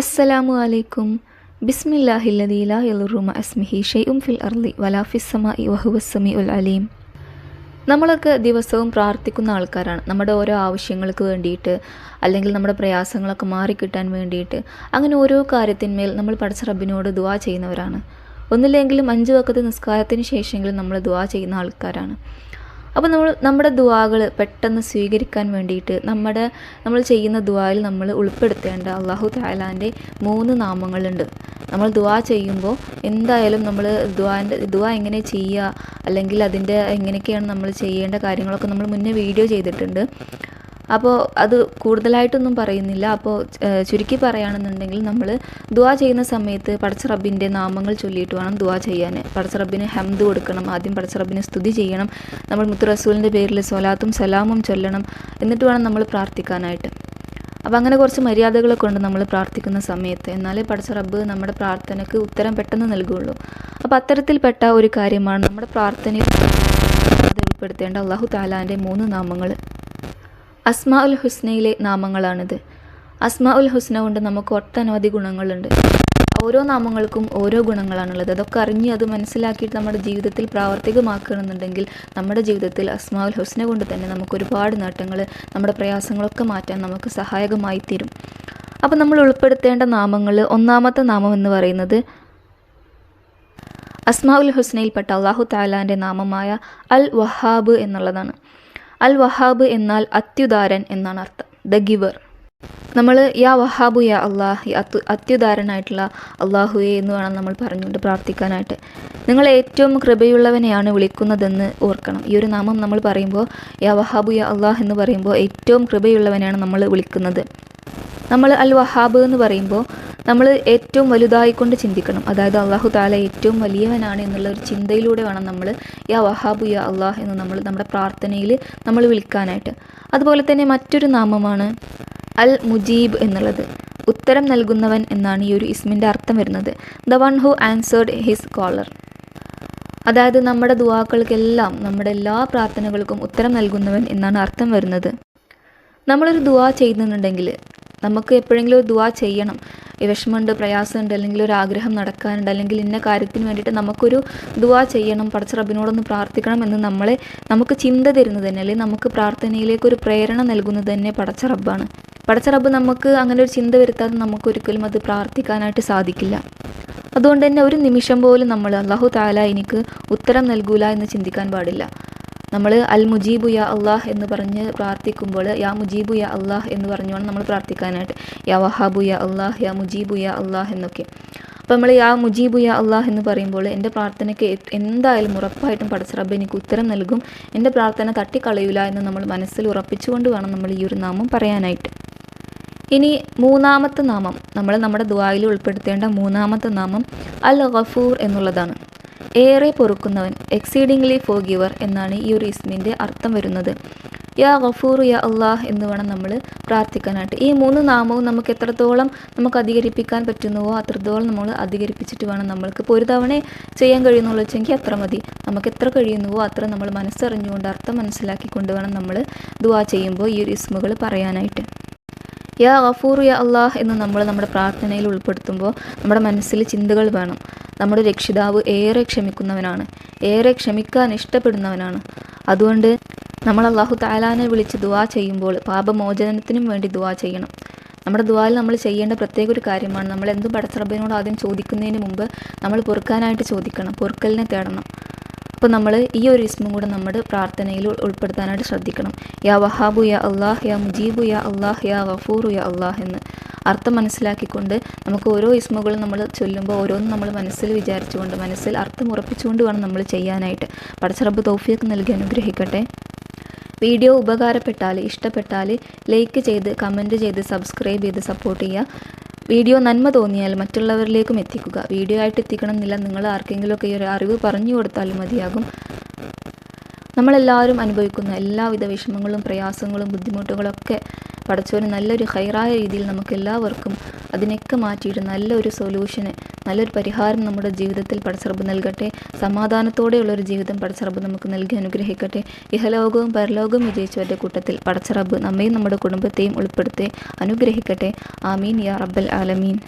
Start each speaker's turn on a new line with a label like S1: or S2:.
S1: അസ്സലാമു അലൈക്കും. ബിസ്മില്ലാഹില്ലദീ ലാ ഷെയ് അസ്മിഹി ഷൈഉം ഫിൽ അർലി വലാ ഫിസ് ഉൽ അലീം. നമ്മളൊക്കെ ദിവസവും പ്രാർത്ഥിക്കുന്ന ആൾക്കാരാണ്. നമ്മുടെ ഓരോ ആവശ്യങ്ങൾക്ക് വേണ്ടിയിട്ട് അല്ലെങ്കിൽ നമ്മുടെ പ്രയാസങ്ങളൊക്കെ മാറിക്കിട്ടാൻ വേണ്ടിയിട്ട് അങ്ങനെ ഓരോ കാര്യത്തിന്മേൽ നമ്മൾ പഠിച്ച റബ്ബിനോട് ദുവാ ചെയ്യുന്നവരാണ്. ഒന്നില്ലെങ്കിലും അഞ്ച് വക്കത്തെ നിസ്കാരത്തിന് ശേഷമെങ്കിലും നമ്മൾ ദുവാ ചെയ്യുന്ന ആൾക്കാരാണ്. അപ്പോൾ നമ്മൾ നമ്മുടെ ദുവാകൾ പെട്ടെന്ന് സ്വീകരിക്കാൻ വേണ്ടിയിട്ട് നമ്മുടെ നമ്മൾ ചെയ്യുന്ന ദുവായിൽ നമ്മൾ ഉൾപ്പെടുത്തേണ്ട അള്ളാഹു താലാന്റെ മൂന്ന് നാമങ്ങളുണ്ട്. നമ്മൾ ദുവാ ചെയ്യുമ്പോൾ എന്തായാലും നമ്മൾ ദുവാന്റെ ദുവാ എങ്ങനെ ചെയ്യുക അല്ലെങ്കിൽ അതിന്റെ എങ്ങനെയൊക്കെയാണ് നമ്മൾ ചെയ്യേണ്ട കാര്യങ്ങളൊക്കെ നമ്മൾ മുന്നേ വീഡിയോ ചെയ്തിട്ടുണ്ട്. അപ്പോൾ അത് കൂടുതലായിട്ടൊന്നും പറയുന്നില്ല. അപ്പോൾ ചുരുക്കി പറയുകയാണെന്നുണ്ടെങ്കിൽ നമ്മൾ ദുവാ ചെയ്യുന്ന സമയത്ത് പടച്ച റബ്ബിന്റെ നാമങ്ങൾ ചൊല്ലിയിട്ട് വേണം ദുവാ ചെയ്യാൻ പടച്ച റബ്ബിന് ഹംദ് കൊടുക്കണം ആദ്യം പടച്ച റബ്ബിനെ സ്തുതി ചെയ്യണം. നമ്മൾ മുത്തു റസൂലിന്റെ പേരിൽ സ്വലാത്തും സലാമും ചൊല്ലണം. എന്നിട്ട് വേണം നമ്മൾ പ്രാർത്ഥിക്കാനായിട്ട്. അപ്പോൾ അങ്ങനെ കുറച്ച് മര്യാദകളൊക്കെ ഉണ്ട് നമ്മൾ പ്രാർത്ഥിക്കുന്ന സമയത്ത്. എന്നാലേ പടച്ച റബ്ബ് നമ്മുടെ പ്രാർത്ഥനയ്ക്ക് ഉത്തരം പെട്ടെന്ന് നൽകുകയുള്ളൂ. അപ്പോൾ അത്തരത്തിൽപ്പെട്ട ഒരു കാര്യമാണ് നമ്മുടെ പ്രാർത്ഥനയിൽ ഉൾപ്പെടുത്തേണ്ട അള്ളാഹു താലാന്റെ മൂന്ന് നാമങ്ങൾ അസ്മാ ഉൽ ഹുസ്നയിലെ നാമങ്ങളാണിത്. അസ്മാ ഉൽ ഹുസ്ന കൊണ്ട് നമുക്ക് ഒട്ടനവധി ഗുണങ്ങളുണ്ട്. ഓരോ നാമങ്ങൾക്കും ഓരോ ഗുണങ്ങളാണുള്ളത്. അതൊക്കെ അറിഞ്ഞ് അത് മനസ്സിലാക്കിയിട്ട് നമ്മുടെ ജീവിതത്തിൽ പ്രാവർത്തികമാക്കണമെന്നുണ്ടെങ്കിൽ നമ്മുടെ ജീവിതത്തിൽ അസ്മാവുൽ ഹുസ്ന കൊണ്ട് തന്നെ നമുക്ക് ഒരുപാട് നേട്ടങ്ങൾ നമ്മുടെ പ്രയാസങ്ങളൊക്കെ മാറ്റാൻ നമുക്ക് സഹായകമായി തീരും. അപ്പോൾ നമ്മൾ ഉൾപ്പെടുത്തേണ്ട നാമങ്ങൾ ഒന്നാമത്തെ നാമം എന്ന് പറയുന്നത് അസ്മാഉൽ ഹുസ്നയിൽപ്പെട്ട അള്ളാഹു താലാന്റെ നാമമായ അൽ വഹാബ് എന്നുള്ളതാണ്. അൽ വഹാബ് എന്നാൽ അത്യുദാരൻ എന്നാണ് അർത്ഥം. The giver. നമ്മൾ യാ വഹാബു യാ അള്ളാഹ് അത്യു അത്യുദാരനായിട്ടുള്ള അള്ളാഹുയെ എന്ന് വേണം നമ്മൾ പറഞ്ഞുകൊണ്ട് പ്രാർത്ഥിക്കാനായിട്ട്. നിങ്ങൾ ഏറ്റവും കൃപയുള്ളവനെയാണ് വിളിക്കുന്നതെന്ന് ഓർക്കണം. ഈ ഒരു നാമം നമ്മൾ പറയുമ്പോൾ യാ വഹാബു യാ അള്ളാഹ് എന്ന് പറയുമ്പോൾ ഏറ്റവും കൃപയുള്ളവനെയാണ് നമ്മൾ വിളിക്കുന്നത്. നമ്മൾ അൽ വഹാബ് എന്ന് പറയുമ്പോൾ നമ്മൾ ഏറ്റവും വലുതായിക്കൊണ്ട് ചിന്തിക്കണം. അതായത് അള്ളാഹു താല ഏറ്റവും വലിയവനാണ് എന്നുള്ള ഒരു ചിന്തയിലൂടെ വേണം നമ്മൾ യാ വഹാബു യാ അള്ളാഹ് എന്ന് നമ്മൾ നമ്മുടെ പ്രാർത്ഥനയിൽ നമ്മൾ വിളിക്കാനായിട്ട്. അതുപോലെ തന്നെ മറ്റൊരു നാമമാണ് അൽ മുജീബ് എന്നുള്ളത്. ഉത്തരം നൽകുന്നവൻ എന്നാണ് ഈ ഒരു ഇസ്മിന്റെ അർത്ഥം വരുന്നത്. The one who answered his caller അതായത് നമ്മുടെ ദുവാക്കൾക്കെല്ലാം നമ്മുടെ എല്ലാ പ്രാർത്ഥനകൾക്കും ഉത്തരം നൽകുന്നവൻ എന്നാണ് അർത്ഥം വരുന്നത്. നമ്മളൊരു ദുവാ ചെയ്യുന്നുണ്ടെങ്കിൽ നമുക്ക് എപ്പോഴെങ്കിലും ദുവാ ചെയ്യണം. വിഷമമുണ്ട് പ്രയാസമുണ്ട് അല്ലെങ്കിൽ ഒരു ആഗ്രഹം നടക്കാനുണ്ട് അല്ലെങ്കിൽ ഇന്ന കാര്യത്തിന് വേണ്ടിയിട്ട് നമുക്കൊരു ദുവാ ചെയ്യണം പടച്ച റബിനോടൊന്ന് പ്രാർത്ഥിക്കണം എന്ന് നമ്മളെ നമുക്ക് ചിന്ത തരുന്നത് തന്നെ അല്ലെങ്കിൽ നമുക്ക് പ്രാർത്ഥനയിലേക്ക് ഒരു പ്രേരണ നൽകുന്നത് തന്നെ പടച്ച റബ്ബാണ്. പടച്ച റബ്ബ് നമുക്ക് അങ്ങനെ ഒരു ചിന്ത വരുത്താതെ നമുക്ക് ഒരിക്കലും അത് പ്രാർത്ഥിക്കാനായിട്ട് സാധിക്കില്ല. അതുകൊണ്ട് തന്നെ ഒരു നിമിഷം പോലും നമ്മൾ അള്ളാഹു താല എനിക്ക് ഉത്തരം നൽകൂല എന്ന് ചിന്തിക്കാൻ പാടില്ല. നമ്മൾ അൽ മുജീബു യാ അള്ളാഹ് എന്ന് പറഞ്ഞ് പ്രാർത്ഥിക്കുമ്പോൾ യാ മുജീബു യാ അള്ളാഹ് എന്ന് പറഞ്ഞു വേണം നമ്മൾ പ്രാർത്ഥിക്കാനായിട്ട്. യാ വഹാബു യാ അള്ളാഹ് യാ മുജീബു യാ അള്ളാഹ് എന്നൊക്കെ. അപ്പോൾ നമ്മൾ യാ മുജീബു യാ അള്ളാഹ് എന്ന് പറയുമ്പോൾ എന്റെ പ്രാർത്ഥനയ്ക്ക് എന്തായാലും ഉറപ്പായിട്ടും പടച്ച റബ്ബ് എനിക്ക് ഉത്തരം നൽകും. എന്റെ പ്രാർത്ഥന തട്ടിക്കളയൂല എന്ന് നമ്മൾ മനസ്സിൽ ഉറപ്പിച്ചുകൊണ്ട് വേണം നമ്മൾ ഈ ഒരു നാമം പറയാനായിട്ട്. ഇനി മൂന്നാമത്തെ നാമം. നമ്മൾ നമ്മുടെ ദുആയിൽ ഉൾപ്പെടുത്തേണ്ട മൂന്നാമത്തെ നാമം അൽ ഗഫൂർ എന്നുള്ളതാണ്. ഏറെ പൊറുക്കുന്നവൻ എക്സീഡിംഗ്ലി ഫോഗിവർ എന്നാണ് ഈ ഒരു ഇസ്മിന്റെ അർത്ഥം വരുന്നത്. യാ ഗഫൂർ യാ അള്ളാഹ് എന്ന് വേണം നമ്മൾ പ്രാർത്ഥിക്കാനായിട്ട്. ഈ മൂന്ന് നാമവും നമുക്ക് എത്രത്തോളം നമുക്ക് അധികരിപ്പിക്കാൻ പറ്റുന്നുവോ അത്രത്തോളം നമ്മൾ അധികരിപ്പിച്ചിട്ട് വേണം നമ്മൾക്ക് ഇപ്പോൾ ഒരു തവണ ചെയ്യാൻ കഴിയുന്നുള്ളൂ വെച്ചെങ്കിൽ അത്ര മതി. നമുക്ക് എത്ര കഴിയുന്നുവോ അത്ര നമ്മൾ മനസ്സറിഞ്ഞുകൊണ്ട് അർത്ഥം മനസ്സിലാക്കിക്കൊണ്ട് വേണം നമ്മൾ ദുവാ ചെയ്യുമ്പോൾ ഈ ഒരു ഇസ്മുകൾ പറയാനായിട്ട്. യാ ഗഫൂർ യാ അള്ളാഹ് എന്ന് നമ്മൾ നമ്മുടെ പ്രാർത്ഥനയിൽ ഉൾപ്പെടുത്തുമ്പോൾ നമ്മുടെ മനസ്സിൽ ചിന്തകൾ വേണം. നമ്മുടെ രക്ഷിതാവ് ഏറെ ക്ഷമിക്കുന്നവനാണ് ഏറെ ക്ഷമിക്കാൻ ഇഷ്ടപ്പെടുന്നവനാണ്. അതുകൊണ്ട് നമ്മൾ അള്ളാഹു താലാനെ വിളിച്ച് ദുവാ ചെയ്യുമ്പോൾ പാപമോചനത്തിനും വേണ്ടി ദുവാ ചെയ്യണം. നമ്മുടെ ദുവാൽ നമ്മൾ ചെയ്യേണ്ട പ്രത്യേക ഒരു കാര്യമാണ് നമ്മൾ എന്തും പടച്ചറബിനോട് ആദ്യം ചോദിക്കുന്നതിന് മുമ്പ് നമ്മൾ പൊറുക്കാനായിട്ട് ചോദിക്കണം പൊറുക്കലിനെ തേടണം. അപ്പോൾ നമ്മൾ ഈ ഒരു ഇസ്മും കൂടെ നമ്മുടെ പ്രാർത്ഥനയിൽ ഉൾപ്പെടുത്താനായിട്ട് ശ്രദ്ധിക്കണം. യാ വഹാബു യാ അള്ളാഹ് യാ മുജീബു യാ അള്ളാഹ് യാ ഗഫൂറു യാ അള്ളാഹ് എന്ന്. അർത്ഥം മനസ്സിലാക്കിക്കൊണ്ട് നമുക്ക് ഓരോ ഇസ്മുകളും നമ്മൾ ചൊല്ലുമ്പോൾ ഓരോന്നും നമ്മൾ മനസ്സിൽ വിചാരിച്ചുകൊണ്ട് മനസ്സിൽ അർത്ഥം ഉറപ്പിച്ചുകൊണ്ട് വേണം നമ്മൾ ചെയ്യാനായിട്ട്. പടച്ചറബ് തൗഫിയൊക്കെ നൽകി അനുഗ്രഹിക്കട്ടെ. വീഡിയോ ഉപകാരപ്പെട്ടാൽ ഇഷ്ടപ്പെട്ടാൽ ലൈക്ക് ചെയ്ത് കമന്റ് ചെയ്ത് സബ്സ്ക്രൈബ് ചെയ്ത് സപ്പോർട്ട് ചെയ്യുക. വീഡിയോ നന്മ തോന്നിയാൽ മറ്റുള്ളവരിലേക്കും എത്തിക്കുക. വീഡിയോ ആയിട്ട് എത്തിക്കണം എന്നില്ല നിങ്ങൾ ആർക്കെങ്കിലുമൊക്കെ ഈ ഒരു അറിവ് പറഞ്ഞു കൊടുത്താലും മതിയാകും. നമ്മളെല്ലാവരും അനുഭവിക്കുന്ന എല്ലാവിധ വിഷമങ്ങളും പ്രയാസങ്ങളും ബുദ്ധിമുട്ടുകളൊക്കെ പടച്ചവന് നല്ലൊരു ഹൈറായ രീതിയിൽ നമുക്ക് എല്ലാവർക്കും അതിനൊക്കെ മാറ്റിയിട്ട് നല്ലൊരു സൊല്യൂഷന് നല്ലൊരു പരിഹാരം നമ്മുടെ ജീവിതത്തിൽ പടച്ചറബ് നൽകട്ടെ. സമാധാനത്തോടെയുള്ളൊരു ജീവിതം പടച്ചറബ് നമുക്ക് നൽകി അനുഗ്രഹിക്കട്ടെ. ഇഹലോകവും പരലോകവും വിജയിച്ചവരുടെ കൂട്ടത്തിൽ പടച്ചറബ് നമ്മയും നമ്മുടെ കുടുംബത്തെയും ഉൾപ്പെടുത്തി അനുഗ്രഹിക്കട്ടെ. ആമീൻ യാ റബ്ബൽ ആലമീൻ.